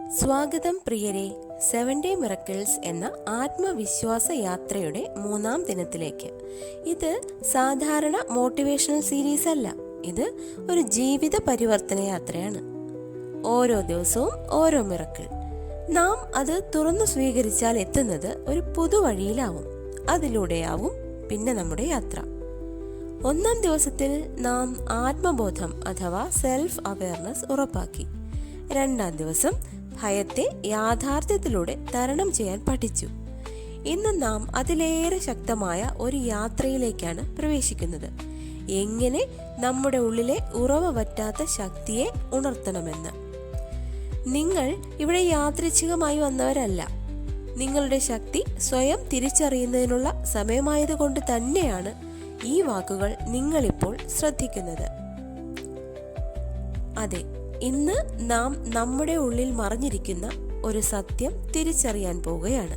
സ്വാഗതം പ്രിയരെ seven day miracles എന്ന ആത്മവിശ്വാസ യാത്രയുടെ മൂന്നാം ദിനത്തിലേക്ക്. ഇത് സാധാരണ മോട്ടിവേഷണൽ സീരീസ് അല്ല. ഇത് ഒരു ജീവിത പരിവർത്തന യാത്രയാണ്. ഓരോ ദിവസവും ഓരോ മിറക്കിൾ നാം അത് തുറന്നു സ്വീകരിച്ചാൽ എത്തുന്നത് ഒരു പുതുവഴിയിലാവും അതിലൂടെയാവും പിന്നെ നമ്മുടെ യാത്ര. ഒന്നാം ദിവസത്തിൽ നാം ആത്മബോധം അഥവാ സെൽഫ് അവയർനെസ് ഉറപ്പാക്കി. രണ്ടാം ദിവസം ഭയത്തെ യാഥാർത്ഥ്യത്തിലൂടെ തരണം ചെയ്യാൻ പഠിച്ചു. ഇന്ന് നാം അതിലേറെ ശക്തമായ ഒരു യാത്രയിലേക്കാണ് പ്രവേശിക്കുന്നത്. എങ്ങനെ നമ്മുടെ ഉള്ളിലെ ഉറവ പറ്റാത്ത ശക്തിയെ ഉണർത്തണമെന്ന്. നിങ്ങൾ ഇവിടെ യാദൃച്ഛികമായി വന്നവരല്ല. നിങ്ങളുടെ ശക്തി സ്വയം തിരിച്ചറിയുന്നതിനുള്ള സമയമായതുകൊണ്ട് തന്നെയാണ് ഈ വാക്കുകൾ നിങ്ങളിപ്പോൾ ശ്രദ്ധിക്കുന്നത്. അതെ ഇന്ന് നാം നമ്മുടെ ഉള്ളിൽ മറിഞ്ഞിരിക്കുന്ന ഒരു സത്യം തിരിച്ചറിയാൻ പോവുകയാണ്.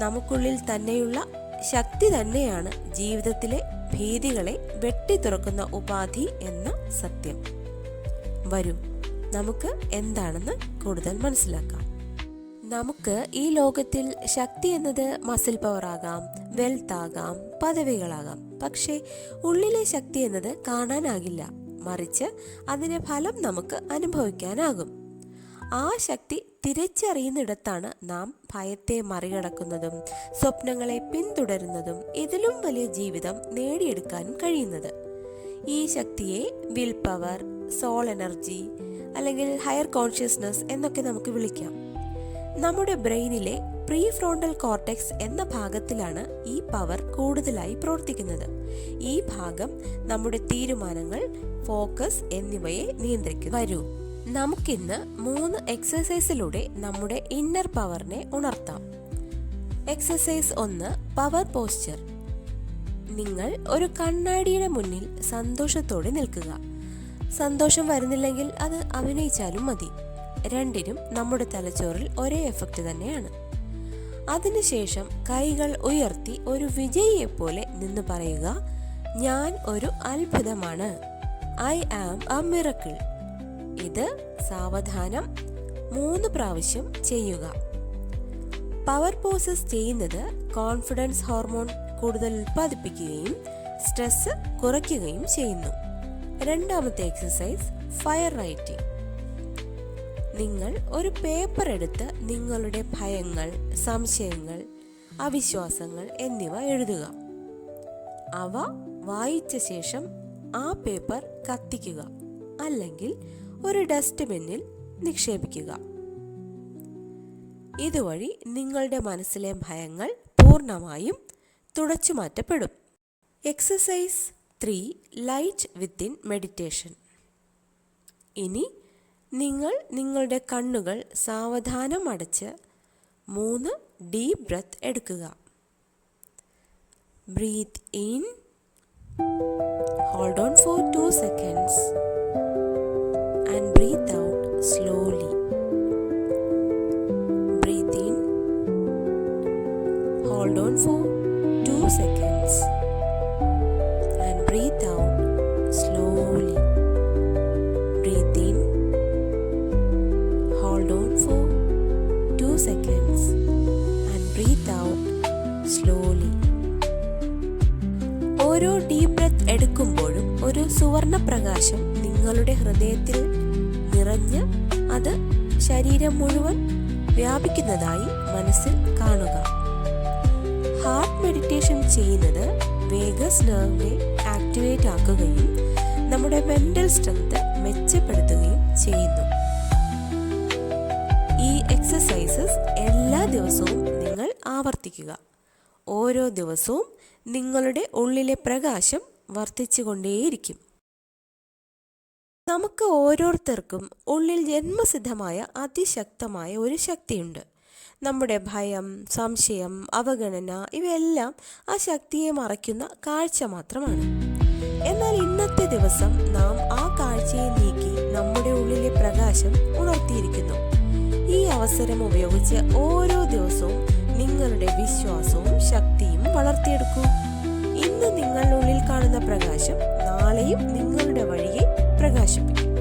നമുക്കുള്ളിൽ തന്നെയുള്ള ശക്തി തന്നെയാണ് ജീവിതത്തിലെ ഭീതികളെ വെട്ടി തുറക്കുന്ന ഉപാധി എന്ന സത്യം. വരും നമുക്ക് എന്താണെന്ന് കൂടുതൽ മനസ്സിലാക്കാം. നമുക്ക് ഈ ലോകത്തിൽ ശക്തി എന്നത് മസിൽ പവർ ആകാം വെൽത്ത് ആകാം പദവികളാകാം. പക്ഷേ ഉള്ളിലെ ശക്തി എന്നത് കാണാനാകില്ല. മറിച്ച് അതിന്റെ ഫലം നമുക്ക് അനുഭവിക്കാനാകും. ആ ശക്തി തിരിച്ചറിയുന്നിടത്താണ് നാം ഭയത്തെ മറികടക്കുന്നതും സ്വപ്നങ്ങളെ പിന്തുടരുന്നതും ഇതിലും വലിയ ജീവിതം നേടിയെടുക്കാനും കഴിയുന്നത്. ഈ ശക്തിയെ വിൽ പവർ സോൾ എനർജി അല്ലെങ്കിൽ ഹയർ കോൺഷ്യസ്നസ് എന്നൊക്കെ നമുക്ക് വിളിക്കാം. നമ്മുടെ ബ്രെയിനിലെ പ്രീ ഫ്രോണ്ടൽ കോർട്ടെക്സ് എന്ന ഭാഗത്തിലാണ് ഈ പവർ കൂടുതലായി പ്രവർത്തിക്കുന്നത്. ഈ ഭാഗം നമ്മുടെ തീരുമാനങ്ങൾ ഫോക്കസ് എന്നിവയെ നിയന്ത്രിക്കും വരൂ. നമുക്കിന്ന് മൂന്ന് എക്സസൈസിലൂടെ നമ്മുടെ ഇന്നർ പവറിനെ ഉണർത്താം. എക്സസൈസ് ഒന്ന് പവർ പോസ്ചർ. നിങ്ങൾ ഒരു കണ്ണാടിയുടെ മുന്നിൽ സന്തോഷത്തോടെ നിൽക്കുക. സന്തോഷം വരുന്നില്ലെങ്കിൽ അത് അഭിനയിച്ചാലും മതി. രണ്ടിനും നമ്മുടെ തലച്ചോറിൽ ഒരേ എഫക്റ്റ് തന്നെയാണ്. അതിനുശേഷം കൈകൾ ഉയർത്തി ഒരു വിജയിയെ പോലെ നിന്ന് പറയുക ഞാൻ ഒരു അത്ഭുതമാണ്. ഐ ആം എ മിറക്കിൾ ഇത് സാവധാനം മൂന്ന് പ്രാവശ്യം ചെയ്യുക. പവർ പോസസ് ചെയ്യുന്നത് കോൺഫിഡൻസ് ഹോർമോൺ കൂടുതൽ ഉൽപ്പാദിപ്പിക്കുകയും സ്ട്രെസ് കുറയ്ക്കുകയും ചെയ്യുന്നു. രണ്ടാമത്തെ എക്സസൈസ് ഫയർ റൈറ്റിംഗ് നിങ്ങൾ ഒരു പേപ്പർ എടുത്ത് നിങ്ങളുടെ ഭയങ്ങൾ സംശയങ്ങൾ അവിശ്വാസങ്ങൾ എന്നിവ എഴുതുക. അവ വായിച്ച ശേഷം ആ പേപ്പർ കത്തിക്കുക അല്ലെങ്കിൽ ഒരു ഡസ്റ്റ്ബിന്നിൽ നിക്ഷേപിക്കുക. ഇതുവഴി നിങ്ങളുടെ മനസ്സിലെ ഭയങ്ങൾ പൂർണമായും തുടച്ചു മാറ്റപ്പെടും exercise three light within meditation ഇനി നിങ്ങൾ നിങ്ങളുടെ കണ്ണുകൾ സാവധാനം അടച്ച് മൂന്ന് ഡീപ് ബ്രത്ത് എടുക്കുക. Breathe in hold on for two seconds and breathe out എടുക്കുമ്പോഴും ഒരു സുവർണ പ്രകാശം നിങ്ങളുടെ ഹൃദയത്തിൽ നിറഞ്ഞ് അത് ശരീരം മുഴുവൻ വ്യാപിക്കുന്നതായി മനസ്സിൽ കാണുക. ഹാർട്ട് മെഡിറ്റേഷൻ ചെയ്യുന്നത് വേഗസ് നെർവിനെ ആക്ടിവേറ്റ് ആക്കുകയും നമ്മുടെ മെന്റൽ സ്ട്രെങ്ത് മെച്ചപ്പെടുത്തുകയും ചെയ്യുന്നു. ഈ എക്സസൈസസ് എല്ലാ ദിവസവും നിങ്ങൾ ആവർത്തിക്കുക. ഓരോ ദിവസവും നിങ്ങളുടെ ഉള്ളിലെ പ്രകാശം വർദ്ധിച്ചുകൊണ്ടേയിരിക്കും. നമുക്ക് ഓരോരുത്തർക്കും ഉള്ളിൽ ജന്മസിദ്ധമായ അതിശക്തമായ ഒരു ശക്തിയുണ്ട്. നമ്മുടെ ഭയം സംശയം അവഗണന ഇവയെല്ലാം ആ ശക്തിയെ മറയ്ക്കുന്ന കാഴ്ച മാത്രമാണ്. എന്നാൽ ഇന്നത്തെ ദിവസം നാം ആ കാഴ്ചയെ നീക്കി നമ്മുടെ ഉള്ളിലെ പ്രകാശം ഉണർത്തിയിരിക്കുന്നു. ഈ അവസരം ഉപയോഗിച്ച് ഓരോ ദിവസവും നിങ്ങളുടെ വിശ്വാസവും ശക്തിയും വളർത്തിയെടുക്കൂ. ഇന്ന് നിങ്ങളുള്ളിൽ കാണുന്ന പ്രകാശം നാളെയും നിങ്ങളുടെ വഴിയെ പ്രകാശിപ്പിക്കും.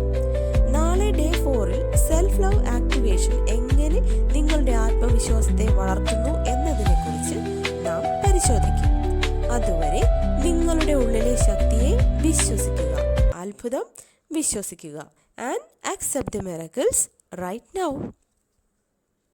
നാളെ ഡേ ഫോറിൽ സെൽഫ് ലവ് ആക്ടിവേഷൻ എങ്ങനെ നിങ്ങളുടെ ആത്മവിശ്വാസത്തെ വളർത്തുന്നു എന്നതിനെക്കുറിച്ച് നാം പരിശോധിക്കും. അതുവരെ നിങ്ങളുടെ ഉള്ളിലെ ശക്തിയെ വിശ്വസിക്കുക. അത്ഭുതം വിശ്വസിക്കുക. And accept miracles right now